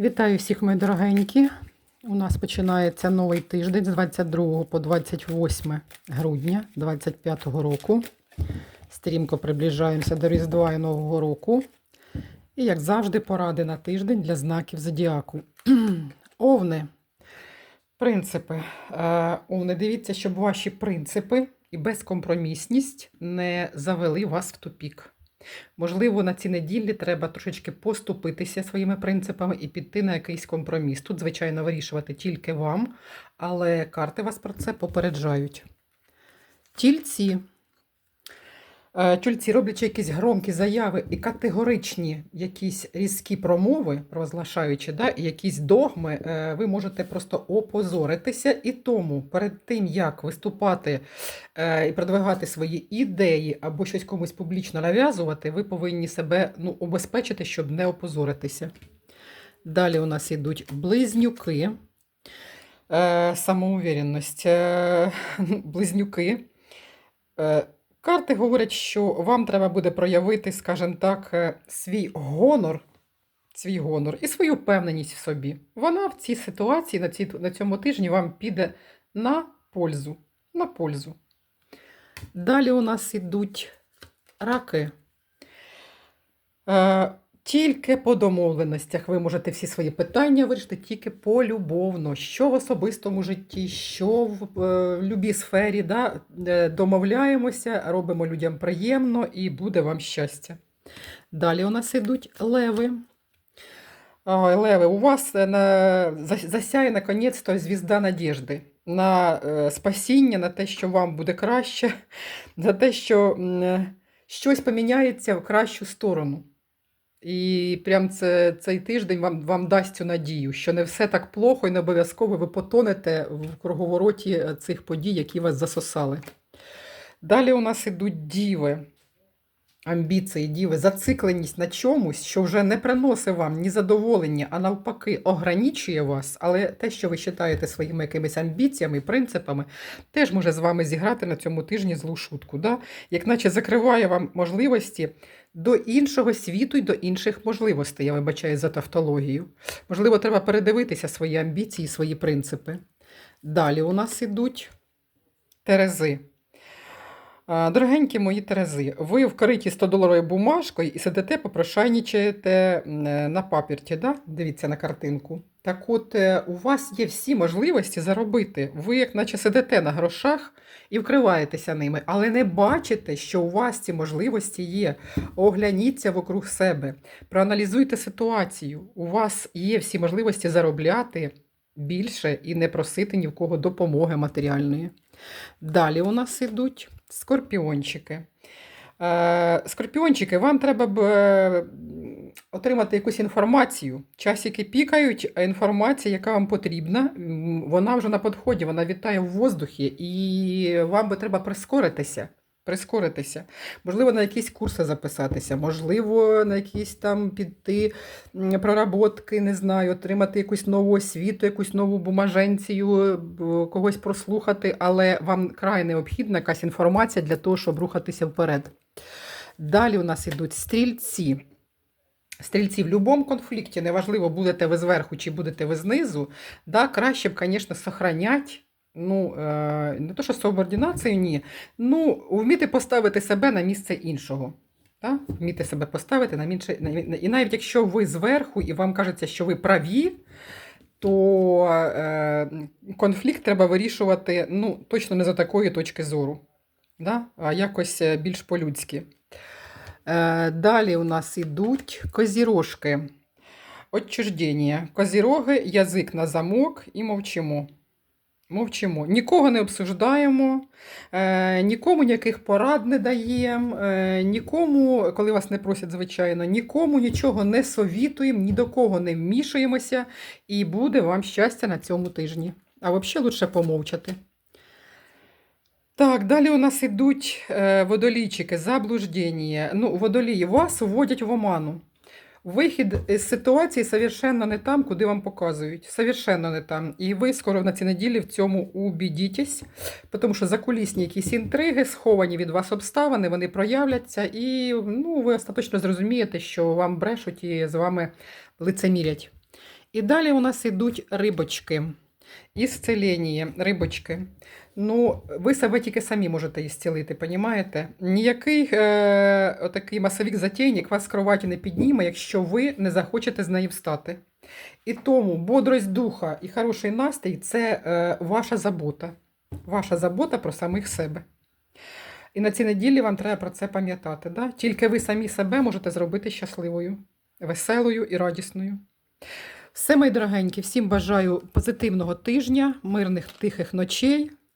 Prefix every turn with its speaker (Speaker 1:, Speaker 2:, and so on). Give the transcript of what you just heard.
Speaker 1: Вітаю всіх, мої дорогенькі. У нас починається новий тиждень з 22 по 28 грудня 2025 року. Стрімко приближаємося до Різдва і Нового року. І, як завжди, поради на тиждень для знаків зодіаку. Овни. Принципи. Е, Овни, дивіться, щоб ваші принципи і безкомпромісність не завели вас в тупік. Можливо, на цій неділі треба трошечки поступитися своїми принципами і піти на якийсь компроміс. Тут, звичайно, вирішувати тільки вам, але карти вас про це попереджають. Тільці. Е, Тільці, роблячи якісь громкі заяви і категоричні якісь різкі промови, розглашаючи, да, якісь догми, е, ви можете просто опозоритися. І тому перед тим, як виступати е, і продвигати свої ідеї або щось комусь публічно нав'язувати, ви повинні себе ну, обезпечити, щоб не опозоритися. Далі у нас йдуть близнюки, самоуверенність, е, близнюки. Карти говорять, що вам треба буде проявити, скажімо так, е, свій гонор, свій гонор і свою впевненість в собі. Вона в цій ситуації, на, цій, на цьому тижні вам піде на пользу. На пользу. Далі у нас ідуть раки. Е, тільки по домовленостях ви можете всі свої питання вирішити тільки полюбовно, що в особистому житті, що в е, любій сфері. Да? Е, Домовляємося, робимо людям приємно і буде вам щастя. Далі у нас ідуть леви. Ой, леви, у вас е, на, засяє наконець-то звізда надіжди на е, спасіння, на те, що вам буде краще, на те, що е, щось поміняється в кращу сторону. І прям це, цей тиждень вам, вам дасть цю надію, що не все так плохо і не обов'язково ви потонете в круговороті е, цих подій, які вас засосали. Далі у нас ідуть діви, амбіції, діви, зацикленість на чомусь, що вже не приносить вам ні задоволення, а навпаки, ограничує вас. Але те, що ви вважаєте своїми якимись амбіціями принципами, теж може з вами зіграти на цьому тижні злу шутку. Да? Як наче закриває вам можливості до іншого світу і до інших можливостей. Я вибачаю за тавтологію. Можливо, треба передивитися свої амбіції, свої принципи. Далі у нас ідуть терези. Дорогенькі мої терези, ви вкриті 100-доларовою бумажкою і сидите, попрошайнічаєте е, на папірті, да? дивіться на картинку. Так от, е, у вас є всі можливості заробити. Ви, як наче сидите на грошах і вкриваєтеся ними, але не бачите, що у вас ці можливості є. Огляніться вокруг себе, проаналізуйте ситуацію. У вас є всі можливості заробляти більше і не просити ні в кого допомоги матеріальної. Далі у нас ідуть скорпіончики. Е, Скорпіончики, вам треба б е, отримати якусь інформацію. Часики пікають, а інформація, яка вам потрібна, вона вже на підході, вона вітає в воздухі, і вам би треба прискоритися. Прискоритися. Можливо, на якісь курси записатися, можливо, на якісь там піти проработки, не знаю, отримати якусь нову освіту, якусь нову бумаженцію, когось прослухати, але вам край необхідна якась інформація для того, щоб рухатися вперед. Далі у нас ідуть стрільці. Стрільці в будь-якому конфлікті, неважливо, будете ви зверху чи будете ви знизу, да, краще б, звісно, сохранять. Ну, е, не то, що субординацію, ні. Ну, вміти поставити себе на місце іншого. Да? Вміти себе поставити на місце. І навіть якщо ви зверху і вам кажеться, що ви праві, то е, конфлікт треба вирішувати ну, точно не за такої точки зору, да? а якось е, більш по-людськи. Е, далі у нас ідуть козірожки. Отчуждення. Козіроги, язик на замок і мовчимо. Мовчимо. Нікого не обсуждаємо, е, нікому ніяких порад не даємо, е, нікому, коли вас не просять, звичайно, нікому нічого не совітуємо, ні до кого не вмішуємося, і буде вам щастя на цьому тижні. А взагалі лучше помовчати. Так, далі у нас ідуть е, водолійчики, заблуждення. Ну, водолії вас вводять в оману. Вихід з ситуації совершенно не там, куди вам показують. Совершенно не там. І ви скоро на цій неділі в цьому убідітесь, тому що закулісні якісь інтриги, сховані від вас обставини, вони проявляться, і ну, ви остаточно зрозумієте, що вам брешуть і з вами лицемірять. І далі у нас йдуть рибочки. Ісцелення, рибочки. Ну, ви себе тільки самі можете ісцілити, понімаєте? Ніякий е, отакий масовик затейник вас з кроваті не підніме, якщо ви не захочете з неї встати. І тому бодрость духа і хороший настрій це е, ваша забота. Ваша забота про самих себе. І на цій неділі вам треба про це пам'ятати. Да? Тільки ви самі себе можете зробити щасливою, веселою і радісною. Все, мої дорогенькі, всім бажаю позитивного тижня, мирних тихих ночей